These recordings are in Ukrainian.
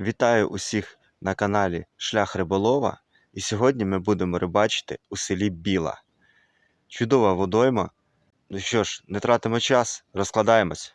Вітаю усіх на каналі Шлях Риболова. І сьогодні ми будемо рибачити у селі Біла. Чудова водойма. Ну що ж, не тратимо час, розкладаємось.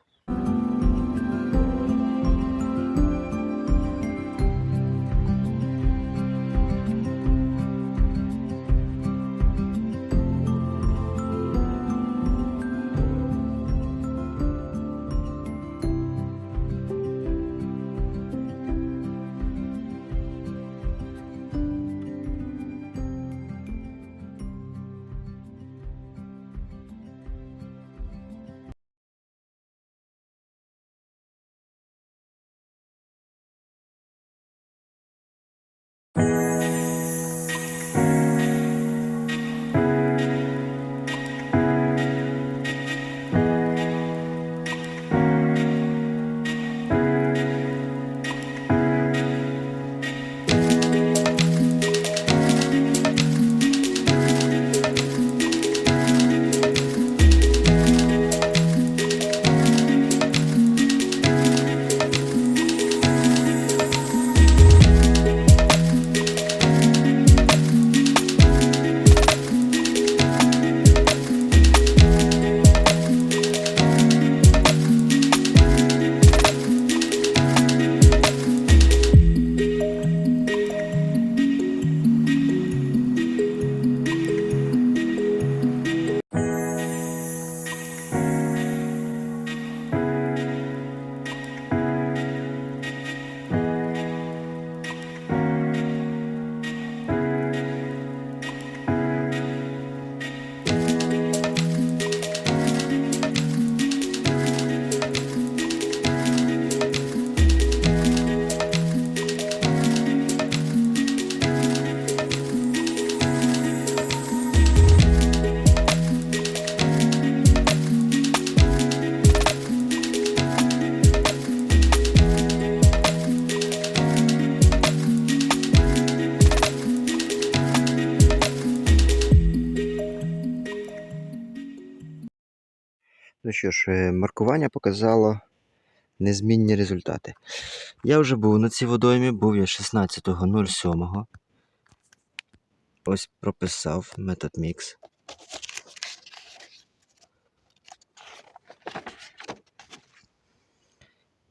Ну що ж, е, маркування показало незмінні результати. Я вже був на цій водоймі, був я 16.07. Ось прописав метод мікс.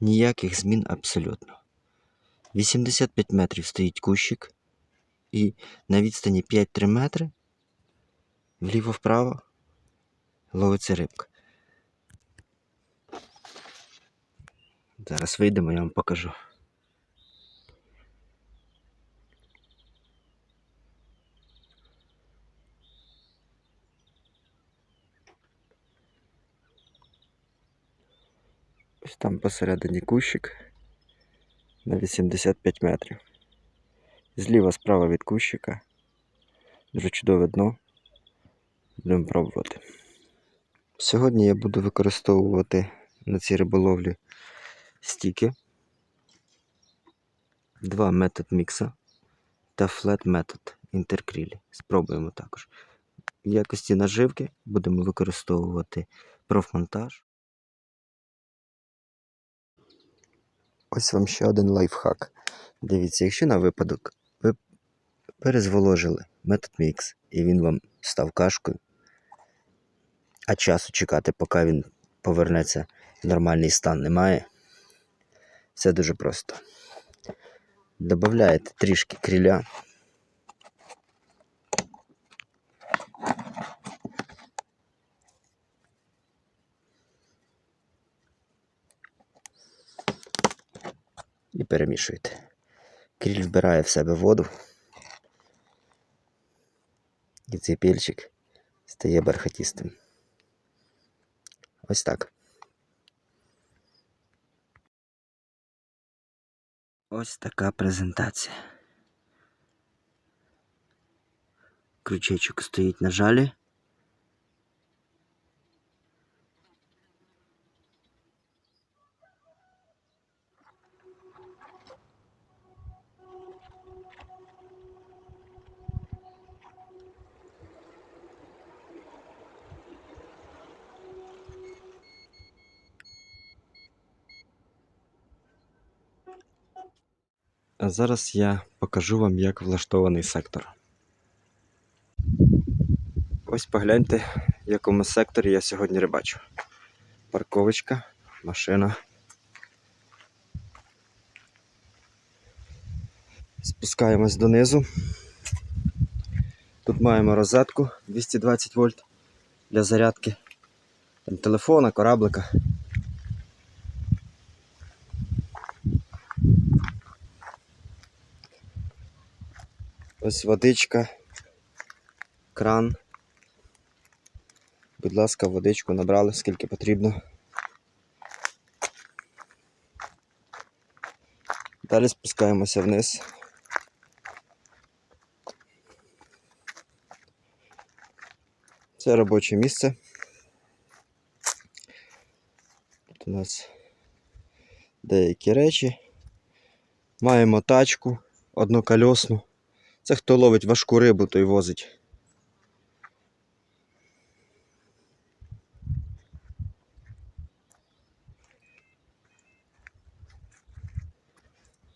Ніяких змін абсолютно. 85 метрів стоїть кущик, і на відстані 5-3 метри вліво-вправо ловиться рибка. Зараз вийдемо, я вам покажу. Ось там посередині кущик на 85 метрів. Зліва справа від кущика. Дуже чудове дно. Будемо пробувати. Сьогодні я буду використовувати на цій риболовлі стіки, два метод мікса та флет метод інтеркрілі. Спробуємо також. В якості наживки будемо використовувати профмонтаж. Ось вам ще один лайфхак. Дивіться, якщо на випадок ви перезволожили метод мікс і він вам став кашкою, а часу чекати, поки він повернеться в нормальний стан, немає. Все дуже просто. Добавляєте трішки криля. І перемішуєте. Кріль вбирає в себе воду. І цей пільчик стає бархатістим. Ось так. Ось така презентація. Крючечок стоїть на жалі. Зараз я покажу вам, як влаштований сектор. Ось погляньте, в якому секторі я сьогодні рибачу. Парковочка, машина. Спускаємось донизу. Тут маємо розетку 220 вольт для зарядки. Там телефона, кораблика. Ось водичка, кран. Будь ласка, водичку набрали, скільки потрібно. Далі спускаємося вниз. Це робоче місце. Тут у нас деякі речі. Маємо тачку однокольосну. Це хто ловить важку рибу, той возить.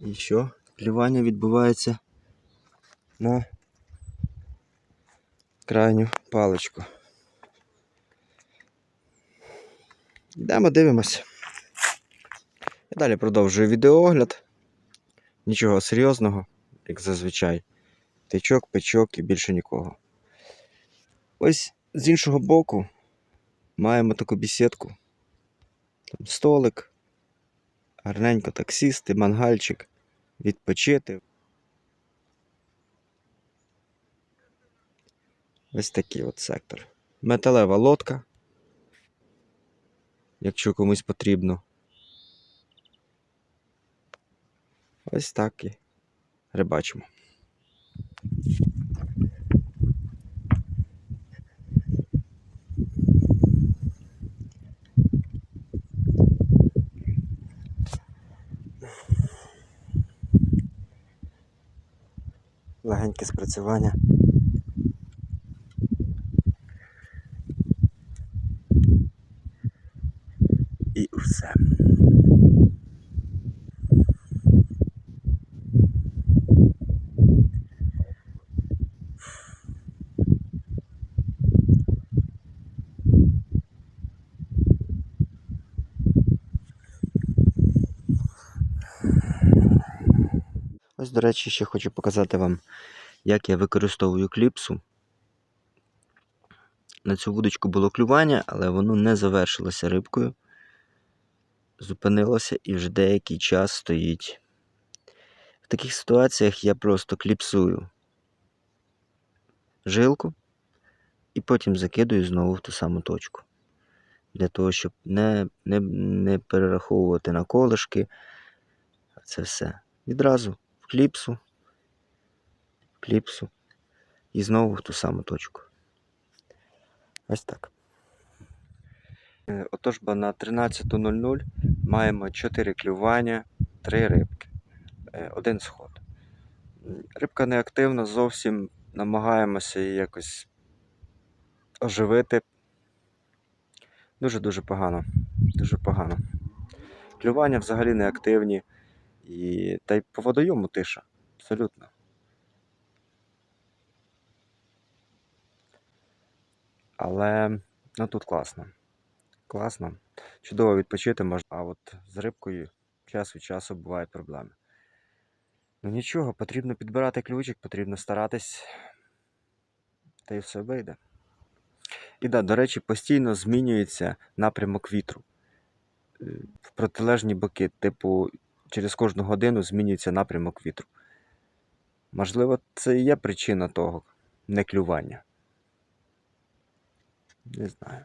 І що? Клювання відбувається на крайню паличку. Йдемо дивимося. І далі продовжую відеоогляд. Нічого серйозного, як зазвичай. Тичок, печок і більше нікого. Ось з іншого боку маємо таку бісідку. Там столик, гарненько таксісти, мангальчик, відпочити. Ось такий от сектор. Металева лодка, якщо комусь потрібно. Ось так і рибачимо. Легеньке спрацювання. І все. До речі, ще хочу показати вам, як я використовую кліпсу. На цю вудочку було клювання, але воно не завершилося рибкою. Зупинилося і вже деякий час стоїть. В таких ситуаціях я просто кліпсую жилку і потім закидую знову в ту саму точку. Для того, щоб не, не, не перераховувати на колишки. Це все. Відразу кліпсу, кліпсу і знову в ту саму точку. Ось так. Е, Отож, бо на 13.00 маємо 4 клювання, 3 рибки, е, один сход. Рибка неактивна, зовсім намагаємося її якось оживити. Дуже-дуже погано. Дуже погано. Клювання взагалі неактивні. І та й по водойому тиша. Абсолютно. Але ну тут класно. Класно. Чудово відпочити можна, а от з рибкою час від часу бувають проблеми. Ну нічого, потрібно підбирати ключик, потрібно старатись, та й все вийде. І да, до речі, постійно змінюється напрямок вітру. Е, В протилежні боки, типу, через кожну годину змінюється напрямок вітру. Можливо, це і є причина того неклювання. Не знаю.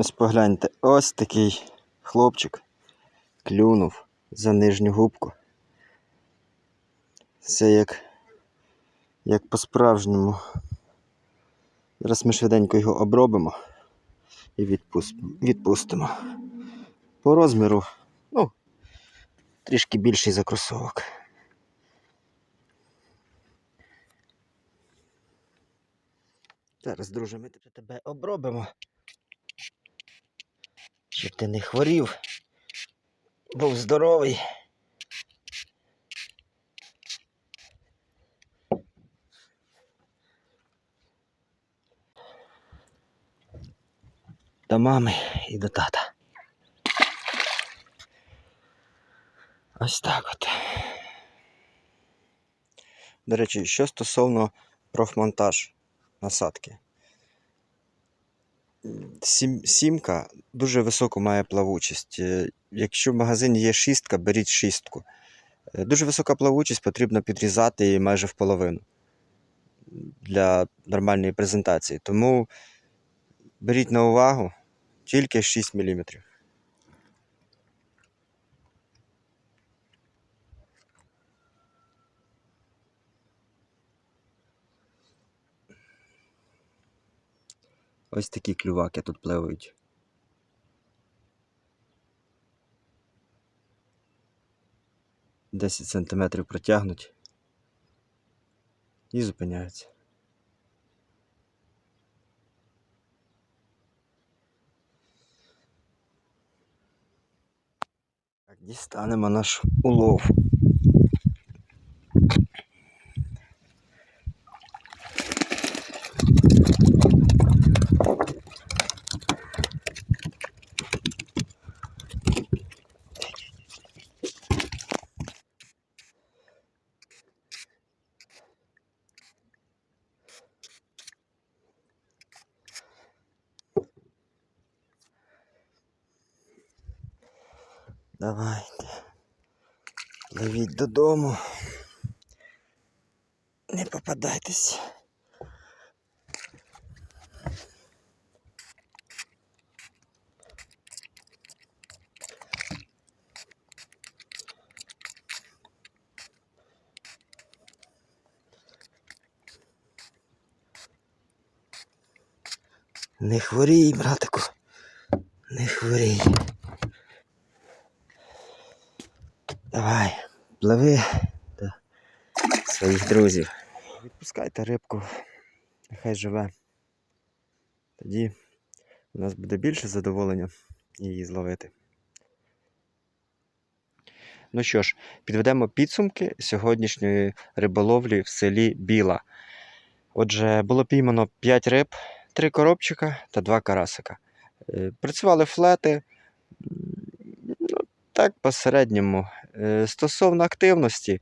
Ось погляньте, ось такий хлопчик клюнув за нижню губку. Це як, як по-справжньому. Зараз ми швиденько його обробимо і відпустимо. По розміру, ну, трішки більший за кросовок. Зараз, друже, ми тебе обробимо. Щоб ти не хворів. Був здоровий. До мами і до тата. Ось так от. До речі, що стосовно профмонтаж насадки. Сім, сімка дуже високу має плавучість. Е, Якщо в магазині є шістка, беріть шістку. Е, Дуже висока плавучість потрібно підрізати її майже в половину для нормальної презентації. Тому беріть на увагу тільки 6 мм. Ось такі клюваки тут пливають. Десять сантиметрів протягнуть і зупиняються. Так, дістанемо наш улов. Давайте. Пливіть додому. Не попадайтесь. Не хворій, братику. Не хворій. Давай, пливи до своїх друзів. Відпускайте рибку, нехай живе. Тоді у нас буде більше задоволення її зловити. Ну що ж, підведемо підсумки сьогоднішньої риболовлі в селі Біла. Отже, було піймано 5 риб, 3 коробчика та 2 карасика. Е, Працювали флети. Ну, так, посередньому. Е, Стосовно активності,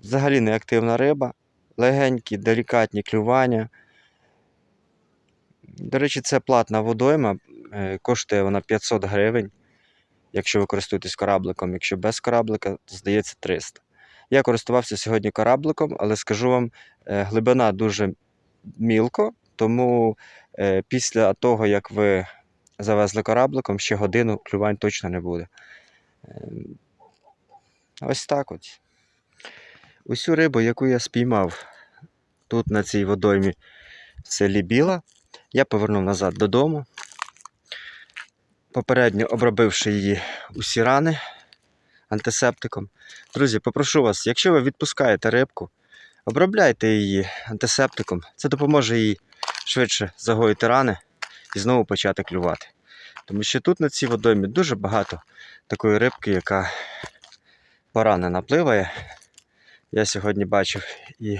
взагалі не активна риба, легенькі, делікатні клювання. До речі, це платна водойма, е, коштує вона 500 гривень, якщо ви користуєтесь корабликом. Якщо без кораблика, то здається 300. Я користувався сьогодні корабликом, але скажу вам, е, глибина дуже мілко, тому е, після того, як ви завезли корабликом, ще годину клювань точно не буде. Ось так от. Усю рибу, яку я спіймав тут, на цій водоймі в селі Біла, я повернув назад додому, попередньо обробивши її усі рани антисептиком. Друзі, попрошу вас, якщо ви відпускаєте рибку, обробляйте її антисептиком. Це допоможе їй швидше загоїти рани і знову почати клювати. Тому що тут на цій водоймі дуже багато такої рибки, яка поранена пливає. Я сьогодні бачив і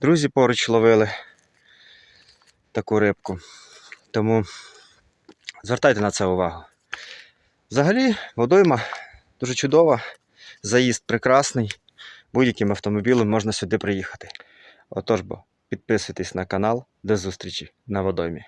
друзі поруч ловили таку рибку. Тому звертайте на це увагу. Взагалі, водойма дуже чудова, заїзд прекрасний. Будь-яким автомобілем можна сюди приїхати. Отож бо, підписуйтесь на канал. До зустрічі на водоймі.